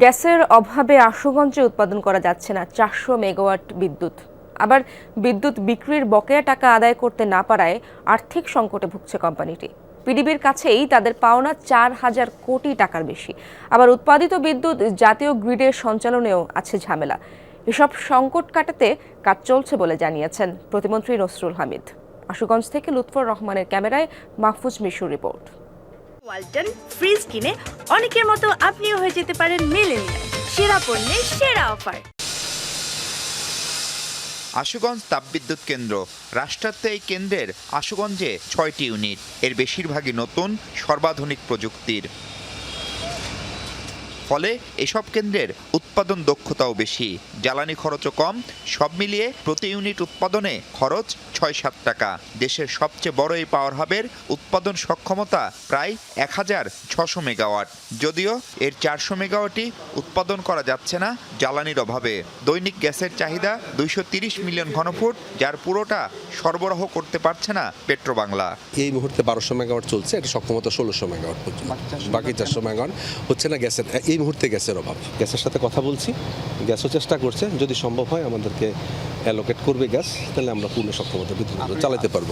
গ্যাসের অভাবে আশুগঞ্জে উৎপাদন করা যাচ্ছে না চারশো মেগাওয়াট বিদ্যুৎ। আবার বিদ্যুৎ বিক্রির বকেয়া টাকা আদায় করতে না পারায় আর্থিক সংকটে ভুগছে কোম্পানিটি। পিডিবির কাছেই তাদের পাওনা চার হাজার কোটি টাকার বেশি। আবার উৎপাদিত বিদ্যুৎ জাতীয় গ্রিডের সঞ্চালনেও আছে ঝামেলা। এসব সংকট কাটাতে কাজ চলছে বলে জানিয়েছেন প্রতিমন্ত্রী নসরুল হামিদ। আশুগঞ্জ থেকে লুৎফর রহমানের ক্যামেরায় মাহফুজ মিশুর রিপোর্ট। ওয়ালটন ফ্রিজ কিনে অনেকের মতো আপনিও হয়ে যেতে পারেন মিলেন সেরা পণ্যের সেরা অফার। আশুগঞ্জ তাপবিদ্যুৎ কেন্দ্র, রাষ্ট্রায়ত্ত এই কেন্দ্রের আশুগঞ্জে ছয়টি ইউনিট। এর বেশিরভাগই নতুন, সর্বাধুনিক প্রযুক্তির। ফলে এসব কেন্দ্রের উৎপাদন দক্ষতাও বেশি। জ্বালানি খরচও কম। সব মিলিয়ে প্রতি ইউনিট উৎপাদনে খরচ ছয় সাত টাকা। দেশের সবচেয়ে বড় এই পাওয়ার হাবের উৎপাদন সক্ষমতা প্রায় এক হাজার ছশো মেগাওয়াট। যদিও এর চারশো মেগাওয়াটই উৎপাদন করা যাচ্ছে না জ্বালানির অভাবে। দৈনিক গ্যাসের চাহিদা দুইশো তিরিশ মিলিয়ন ঘনফুট যার পুরোটা সরবরাহ করতে পারছে না পেট্রোবাংলা। এই মুহূর্তে বারোশো মেগাওয়াট চলছে এটা সক্ষমতা ষোলোশো মেগাওয়াট পর্যন্ত। বাকি চারশো মেগাওয়াট হচ্ছে না গ্যাসের। এই মুহূর্তে গ্যাসের অভাব। গ্যাসের সাথে কথা বলছি। গ্যাসও চেষ্টা করছে। যদি সম্ভব হয় আমাদেরকে অ্যালোকেট করবে গ্যাস তাহলে আমরা পূর্ণ সক্ষমতা বিদ্যুৎ চালাতে পারব।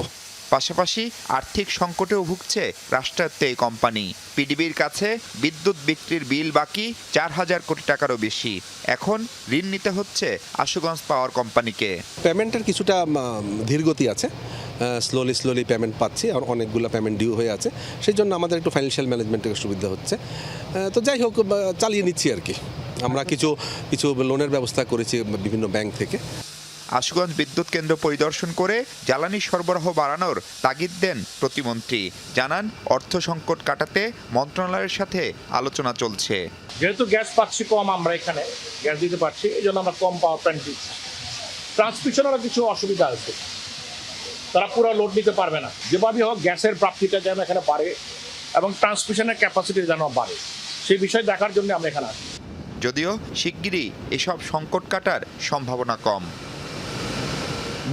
পাশাপাশি আর্থিক সংকটেও ভুগছে রাষ্ট্রায়ত্ত এই কোম্পানি। পিডিবির কাছে বিদ্যুৎ বিক্রির বিল বাকি চার হাজার কোটি টাকারও বেশি। এখন ঋণ নিতে হচ্ছে আশুগঞ্জ পাওয়ার কোম্পানিকে। পেমেন্টের কিছুটা ধীরগতি আছে। স্লোলি স্লোলি পেমেন্ট পাচ্ছি। আর অনেকগুলো পেমেন্ট ডিউ হয়ে আছে। সেই জন্য আমাদের একটু ফাইন্যান্সিয়াল ম্যানেজমেন্টের সুবিধা হচ্ছে। তো যাই হোক চালিয়ে নিচ্ছি আর কি। আমরা কিছু কিছু লোনের ব্যবস্থা করেছি বিভিন্ন ব্যাংক থেকে। আশুগঞ্জ বিদ্যুৎ কেন্দ্র পরিদর্শন করে জ্বালানি সরবরাহ বাড়ানোর তাগিদ দেন প্রতিমন্ত্রী। জানান অর্থ সংকট কাটাতে মন্ত্রণালয়ের সাথে আলোচনা চলছে। যেহেতু গ্যাস পাচ্ছি কম আমরা এখানে গ্যাস দিতে পারছি এই জন্য আমরা কম পাওয়ার প্ল্যান্ট দিচ্ছি। ট্রান্সমিশনেরও কিছু অসুবিধা আছে। তারা পুরো লোড নিতে পারবে না। যেভাবেই হোক গ্যাসের প্রাপ্তিটা যেন এখানে বাড়ে এবং ট্রান্সমিশনের ক্যাপাসিটি যেন বাড়ে। সেই বিষয় দেখার জন্য আমরা এখানে আসি যদিও শিগগিরই এসব সংকট কাটার সম্ভাবনা কম।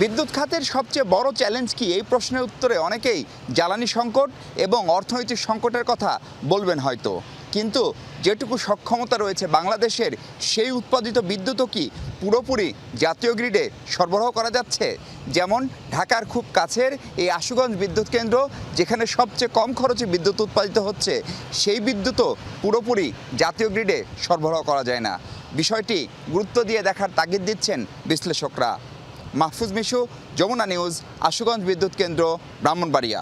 বিদ্যুৎ খাতের সবচেয়ে বড় চ্যালেঞ্জ কি? এই প্রশ্নের উত্তরে অনেকেই জ্বালানি সংকট এবং অর্থনৈতিক সংকটের কথা বলবেন হয়তো। কিন্তু যেটুকু সক্ষমতা রয়েছে বাংলাদেশের, সেই উৎপাদিত বিদ্যুৎও কি পুরোপুরি জাতীয় গ্রিডে সরবরাহ করা যাচ্ছে? যেমন ঢাকার খুব কাছের এই আশুগঞ্জ বিদ্যুৎ কেন্দ্র, যেখানে সবচেয়ে কম খরচে বিদ্যুৎ উৎপাদিত হচ্ছে, সেই বিদ্যুৎও পুরোপুরি জাতীয় গ্রিডে সরবরাহ করা যায় না। বিষয়টি গুরুত্ব দিয়ে দেখার তাগিদ দিচ্ছেন বিশ্লেষকরা। মাহফুজ মিশু যমুনা নিউজ আশুগঞ্জ বিদ্যুৎ কেন্দ্র ব্রাহ্মণবাড়িয়া।